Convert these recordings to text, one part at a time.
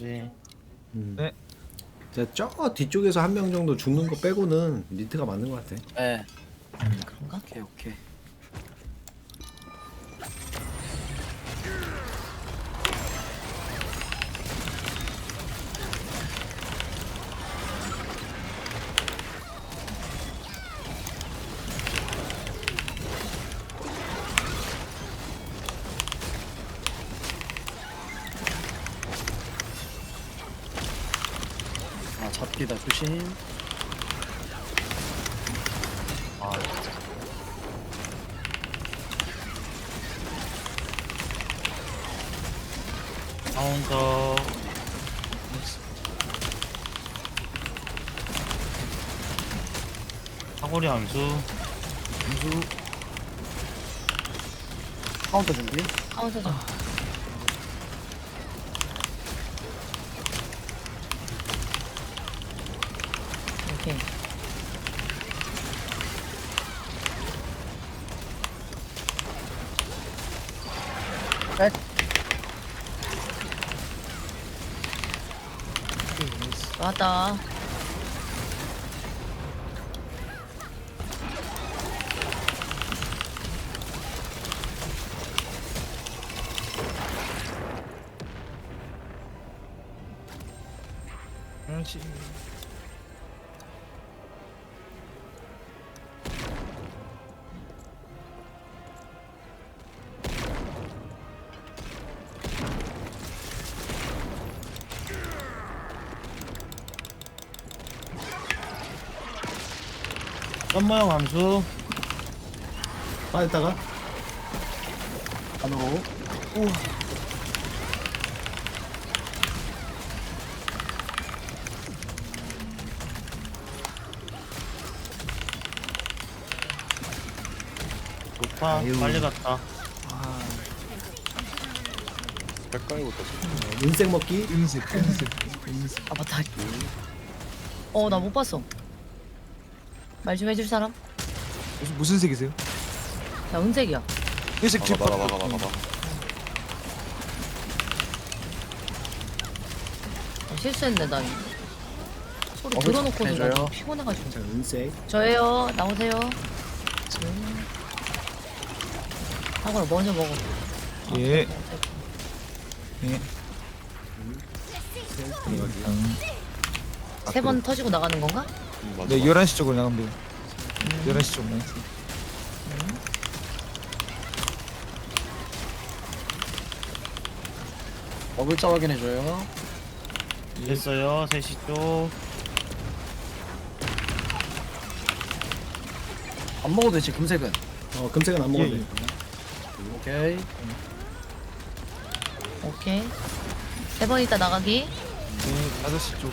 네. 음. 네. 자, 저 뒤쪽에서 한 명 정도 죽는 거 빼고는 니트가 맞는 것 같아. 네. 그런가? 오케이 오케이. 아 잡기다 조심. 아, 카운터. 사거리 암수. 공수. 카운터 준비. 카운터 좀. 오케이. 끝. 왔다. 썸모형 암수. 빠졌다가 안으로. 좋다. 아유. 빨리 갔다. 어, 인생 먹기. 은색, 은색, 은색. 아 맞다. 어나 못 봤어. 말 좀 해줄 사람? 무슨 무슨 색이세요? 야 은색이야. 회색 집 막아 막아 막아 막아 아, 실수했네 나. 소리 어, 들어놓고 해줘요. 내가 피곤해가지고. 자, 은색. 저예요. 나오세요. 사과를 먼저 먹어. 예. 예. 음. 세번 터지고 나가는 건가? 음, 맞아 네, 맞아. 11시 쪽으로 나가면 돼요. 11시 쪽으로. 어글자 확인해줘요. 됐어요. 3시 쪽. 안 먹어도 되지 금색은. 어, 금색은 안 먹어도 예, 돼. 오케이. 오케이. 세 번 있다 나가기. 네, 5시 쪽.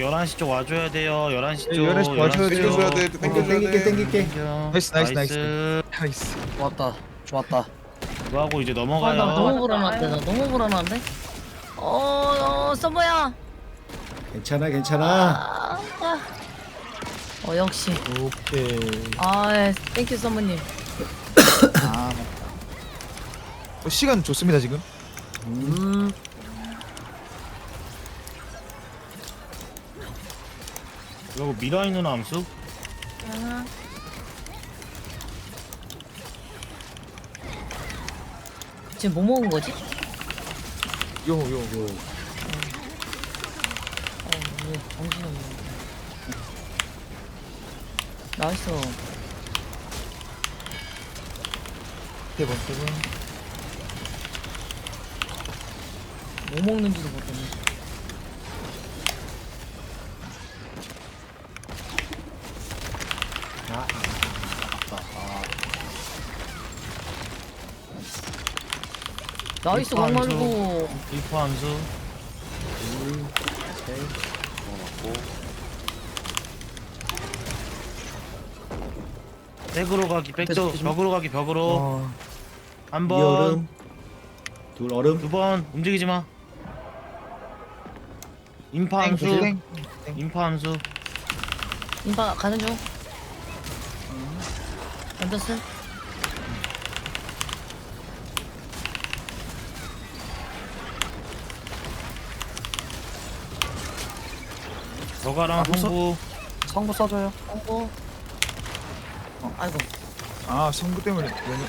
11시 쪽 와줘야 돼요. 11시 네, 쪽. 11시 쪽 와줘야 돼요. 땡겨줘야 돼 어, 땡겨줘야 땡길게, 돼 땡길게. 나이스, 나이스, 나이스. 나이스. 좋았다. 좋았다. 그거 하고 이제 아, 넘어가요. 나 너무 불안한데. 나 너무 불안한데. 어, 어 서버야. 괜찮아, 괜찮아. 아, 아. 어 역시. 오케이. 아, 땡큐 서머님. 아, 맞다. 어, 시간 좋습니다, 지금. 음. 그리고 미라이 누나 암수. 아. 지금 뭐 먹은 거지? 요, 요, 요. 어, 왜 정신이 없네. 나이스. 세 번. 뭐 먹는지도 모르겠네. 아. 아, 나이스 이거 안 강말고. 1포 함수. 백으로 가기, 백도 벽으로 가기, 벽으로. 어, 한이 번, 얼음 둘 얼음 두 번, 움직이지 마. 인파 땡, 함수, 땡. 인파 함수. 인파 가는 중. 던졌음. 저가랑 아, 무서- 성부. 성부 써줘요. 오고. 어, 아이고. 아 성부 때문에 너무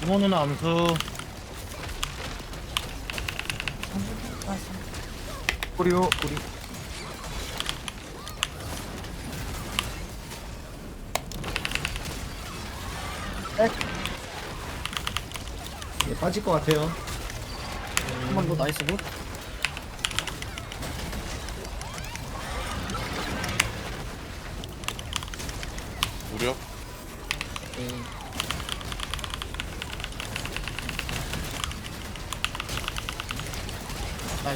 부모 누나 함수. 꼬리요 꼬리. 얘 빠질 것 같아요. 한 번 더 나이스 굿. 무력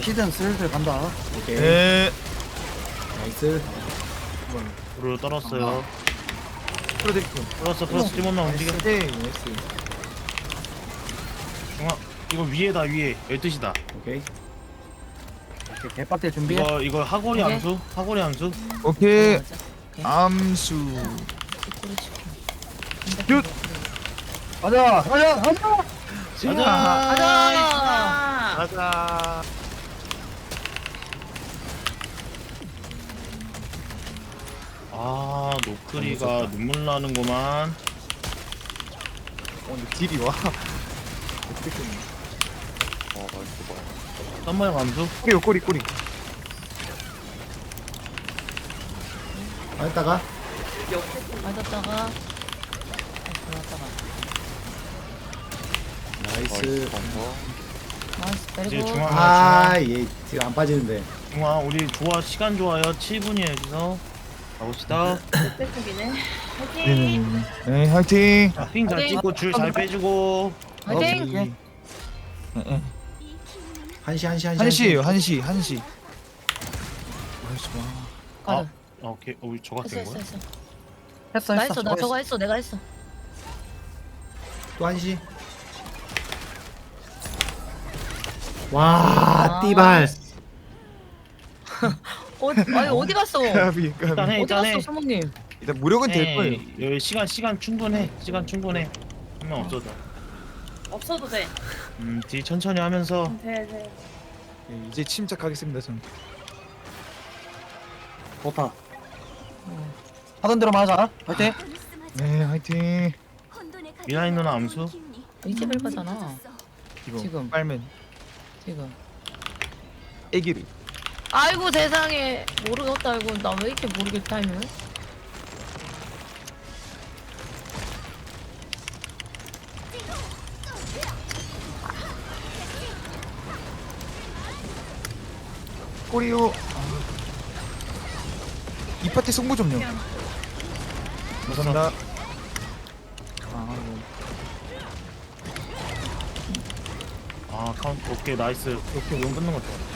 히든 슬슬 간다. 오케이 네 나이스 불을 떨었어요. 프로젝트 플러스 플러스 티몬나 움직여. 네 나이스 중앙. 이거 위에다 위에 12시다. 오케이 오케이, 개빡대 준비해. 이거 이거 오케이. 함수. 하고리 함수. 오케이. 암수 치킨. 슛! 가자, 가자, 가자. 가자. 가자. 가자 노크리가 눈물 나는구만. 어 근데 딜이 와 어떻게 끊니 어 나이스 봐 썸머형 함수. 꼬리요 꼬리 꼬리 빠졌다가 맞았다가. 들어왔다가. 나이스 벙커 나이스 이제 베리고. 중앙. 아 얘 지금 안 빠지는데 중앙 우리 좋아 시간 좋아요. 7분이에요 여기서. 가봅시다. 백쪽이네. 네네네 네 화이팅 자, 핑잘 화이팅! 찍고 줄 잘 빼주고. 화이팅. 오케이. 네, 네. 한시 한시 한시 한시에요 한시 한시 나이스 와 가자. 아 오케이. 어 우리 저거 했어 된 했어 거야? 했어. 했어, 나 했어. 했어 나 저거 했어 내가 했어. 또 한시 와 아. 띠발 어, 아니 어디 갔어? 어디 까비 일단 까비 해 일단 해. 갔어 소목님? 일단 무력은 될 거예요 에이, 여기 시간 시간 충분해. 시간 충분해. 한 명 없어도. 없어도 돼. 음, 뒤 천천히 하면서 돼, 돼. 네, 이제 침착하겠습니다 전 좋다. 하던 대로만 하자. 화이팅. 네 화이팅 미라인 누나 암수. 이제 밟았잖아. 이거 지금. 빨면 지금. 애기를 아이고 세상에 모르겠다 이거 나 왜 이렇게 모르겠다 이면 꼬리요 아. 이 파티 승부 좀요 감사합니다 아 네. 아 카운트 오케이 나이스. 오케이 용 끊는 거 좋아.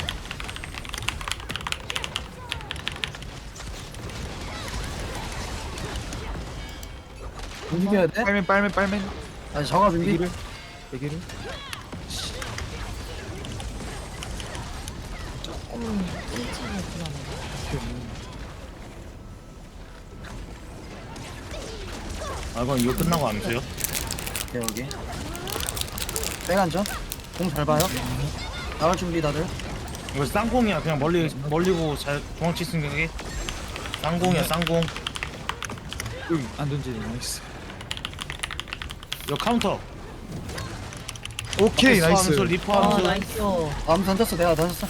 움직여야 돼. 빨면 빨면 빨면 아니, 저가 준비. 애기를 애기를 조금 일찍이 불안해 아 그럼 이거 끝나고 암수요? 오케이, 여기. 빼간죠. 공잘 봐요. 나갈 준비 다들. 이거 쌍공이야. 그냥 멀리 멀리 보고 잘 중앙치 승격이. 쌍공이야 쌍공. 여기 안 던지네 나이스 이거 카운터. 오케이 리퍼 나이스 함수 리퍼 아 함수. 나이스 다음 던졌어. 내가 던졌어.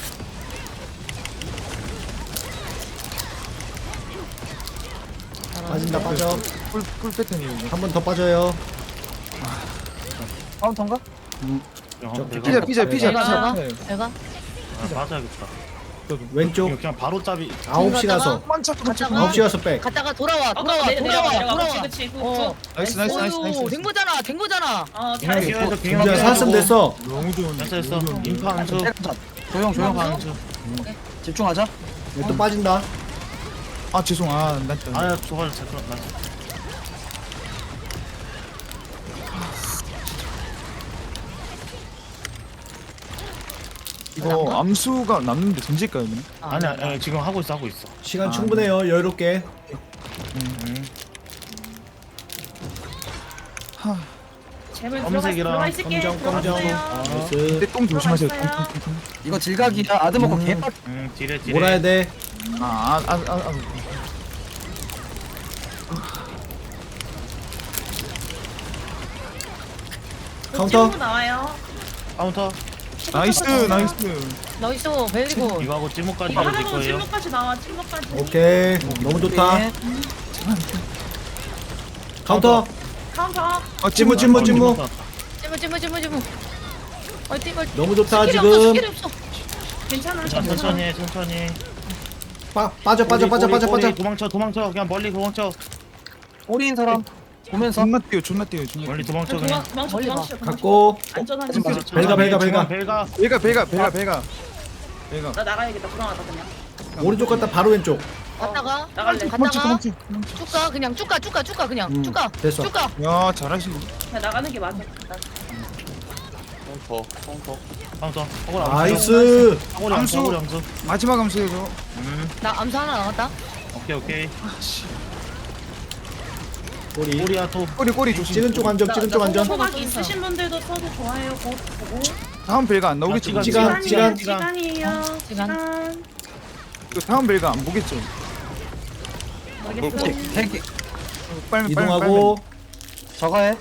빠진다 빠져 풀, 풀 패턴이에요 이거 한 번 더 빠져요 카운터인가? 야, 저- 내가 피자 피자 피자 내가 피자 내가 피자 내가 아, 맞아야겠다. 왼쪽. 이거 그냥 바로 짭이 9시 가서. 만차 갔다가 9시 가서 백. 갔다가 돌아와 어, 돌아와 내려, 내려가, 돌아와 내려가. 돌아와. 그치, 그치. 어. 나이스 나이스 나이스 나이스. 된 거잖아 된 거잖아. 어, 잘했어. 이제 사슴 됐어. 너무 좋은데 됐어. 됐어 인파 한수. 조용 조용 인파 한수 집중하자. 얘또 빠진다. 아 죄송 아나 아야 저걸 잠깐 나 이거 암수가 남는데 던질까요 그냥? 아니야 아니, 지금 하고 있어 하고 있어 시간 아, 충분해요 여유롭게 음. 재물 들어가, 검색이랑 들어가 있을게. 검정 검정 들어갔어요. 아, 근데 나이스 똥 조심하세요 들어가 있어요. 똥, 똥, 똥, 똥. 이거 질각이야 아드 먹고 음. 개빡 음 딜해 딜해 몰아야 돼 아, 아, 아, 아, 아. 카운터 찜무 나와요. 카운터 나이스 나이스. 나이스 베리고 이거 하고 찌무까지 이거 이어질 하나로 거예요? 찜무까지 나와. 찜무까지. 오케이. 너무 좋다. 네. 카운터. 카운터. 아 찜무 찜무 찜무. 찜무 찜무 찜무 찜무. 어디 걸 너무 좋다 스킬이 없어 지금 스킬이 없어. 괜찮아. 자 천천히 해 천천히 빠, 빠져 빠져 꼬리, 빠져 꼬리, 빠져 꼬리, 빠져. 도망쳐 도망쳐. 그냥 멀리 도망쳐. 꼬리인 사람 보면서 존나 뛰어 존나 뛰어 존나 멀리 뛰어 도망쳐 도망, 그냥 도망쳐, 멀리. 도망쳐, 도망쳐. 갖고 하지 마. 곳. 벨가, 벨가, 벨가. 벨가 배가 배가 배가 배가 배가 나 나가야겠다. 불안하다 그냥. 오른쪽 갔다 바로 왼쪽 갔다가 나갈래. 도망쳐 갔다가 도망쳐 쭉가 그냥 쭉 가 쭉 가 쭉 가 그냥 음, 쭉 가 됐어. 쭉 가 야 잘하시네 그냥 나가는 게 맞아. 카운터 카운터 카운터 허골 나이스 허골 암수 암수. 허골 암수 마지막 암수에서 음 나 암수 하나 나갔다 오케이 오케이 꼬리. 꼬리야 또. 꼬리 꼬리 조심 찍은 쪽 안전 찍은 쪽 안전 소각 있으신 분들도 써도 좋아요. 곧 보고. 다음 벨가 안 나오겠죠 아, 시간, 시간. 시간이에요. 시간. 시간. 그 다음 벨가 안 보겠죠 알겠어. 대기 빨리 이동하고 저거해.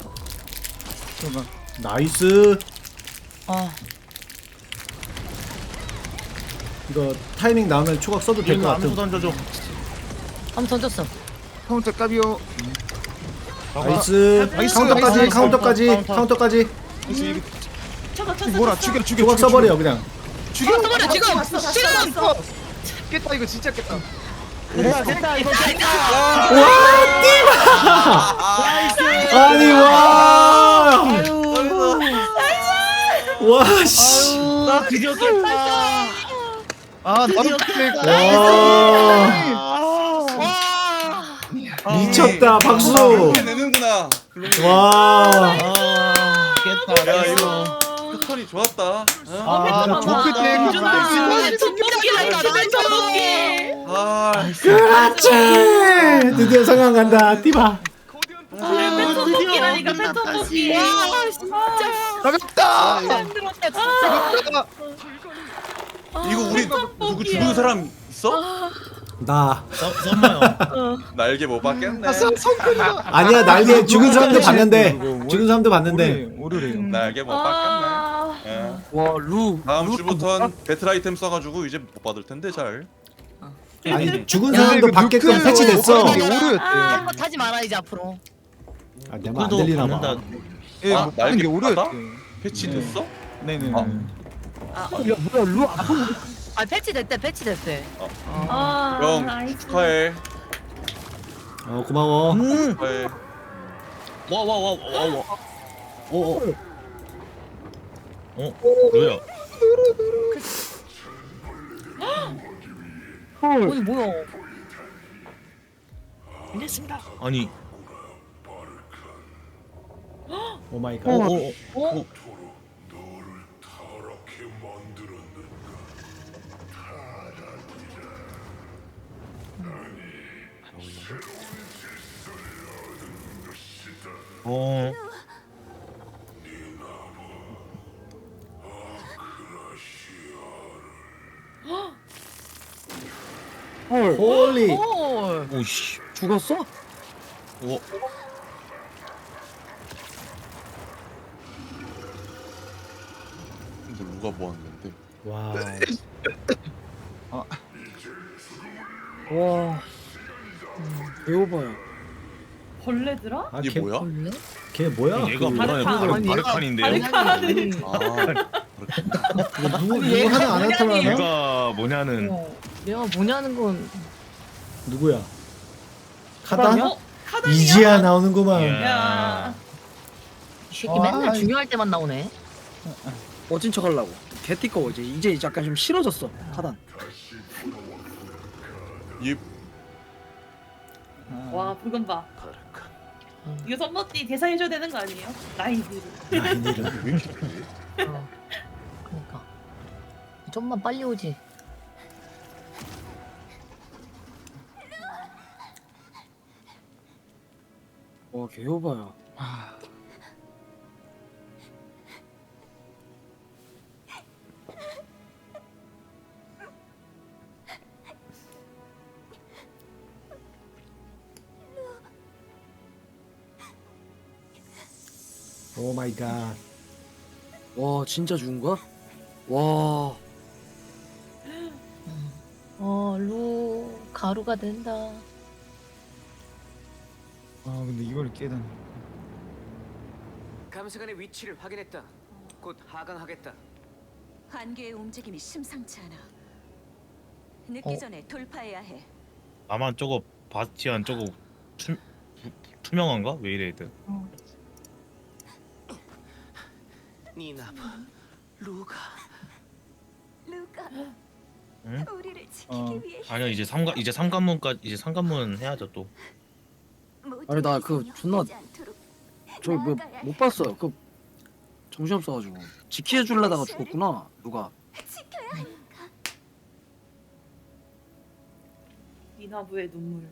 빨리 빨리 나이스. 아. 이거 타이밍 나오면 초각 써도 될것 암수 같음 던져줘. 암수 던졌어. 카운터 까비오 나이스. 나이스, 카운터까지 나이스, 카운터까지 카운터. 카운터까지. 뭐라. 죽여 죽여 죽여, 써버려 그냥. 죽여! 어, 써버려 지금! 왔어, 왔어, 지금! 왔어. 깼다 이거 진짜 깼다. 됐다 이거 아니 와. 와씨. 나 드디어 깼다. 아 나도 와 미쳤다 박수. 내는구나. 와. 아 깼다 야, 깼어. 패턴이 좋았다. 어? 아 조크 때 아, 난 전복기 아 그렇지! 드디어 상황 간다. 와 진짜. 힘들었다! 진짜 이거 우리 누구 죽은 사람 있어? 나. 썸마요. 날개 못 받겠네. 아니야 날개 죽은 사람도 봤는데 죽은 사람도 봤는데. 오르래요. 날개 못 받겠네. 아, 예. 와 루 다음 주부턴 배틀 아이템 써가지고 이제 못 받을 텐데 잘. 아니 죽은 사람도 받게끔 패치됐어. 오르였대. 그런 거 타지 마라 이제 앞으로. 아, 내말안 들리나 봐. 받는다. 예, 아, 뭐 날개 게 오르였대 받아? 패치 됐어? 네네 아. 아, 야 뭐야 루 아픈 아 패치 됐대 패치 됐대. 아, 형 나이스. 축하해. 어 고마워. 축하해. 와 와 와 와와. 오 오 어? 뭐야? 어이 뭐야? 아니. 오 마이 갓. 오 오 어? 어. 홀리 헐. 오씨. 죽었어? 오 근데 누가 모았는데? 와 와. 배워봐요 벌레들아? 아, 이게 걔, 뭐야? 원래? 걔 뭐야 얘가 그- 뭐라 바르카. 해도 아니, 바르칸인데요? 바르카는 아. 이거 누구 누구 하나 안 나타나나? 얘가 뭐냐는 어, 내가 뭐냐는 건 누구야? 카단? 어? 이지야 나오는구만. 예. 야. 이 새끼 아, 맨날 이- 중요할 때만 나오네. 어진 척 하려고. 개띠꺼워 이제 이제 약간 좀 싫어졌어. 하단. 이와 붉은 봐. 이거 썸머띠 대사 해줘야 되는 거 아니에요? 라이브로. 라인이를. 왜 이렇게 돼? 어. 그러니까 좀만 빨리 오지. 와 개오바야. 오 마이 갓. 와 진짜 죽은 거야? 와. 어, 루 가루가 된다. 아 근데 이걸 깨다니. 감사관의 위치를 확인했다. 곧 하강하겠다. 한계의 움직임이 심상치 않아. 늦기 어? 전에 돌파해야 해. 나만 저거 바스티안 저거 투, 투- 투명한가? 왜 이래 애들 니나브, 루가. 루카, 응? 우리를 지키기 어. 위해 아니야 이제 삼가 이제 삼관문까지 이제 삼관문 해야죠 또 아니, 나그 존나- 뭐 나아가야 못 봤어요. 그 정신 없어가지고 지키해 줄라다가 죽었구나. 누가? 지켜야 하니까. 미나부의 눈물.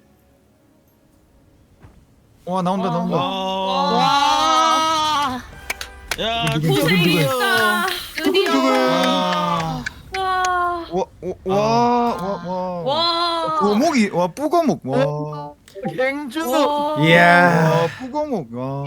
와 나온다 나온다. 와, 와, 야? 고생했다. 드디어. 와, 와. 와와와 와. 와. 오목이 와 뿌거목 와. 행주. 와. 이야. 와 뿌거목 와.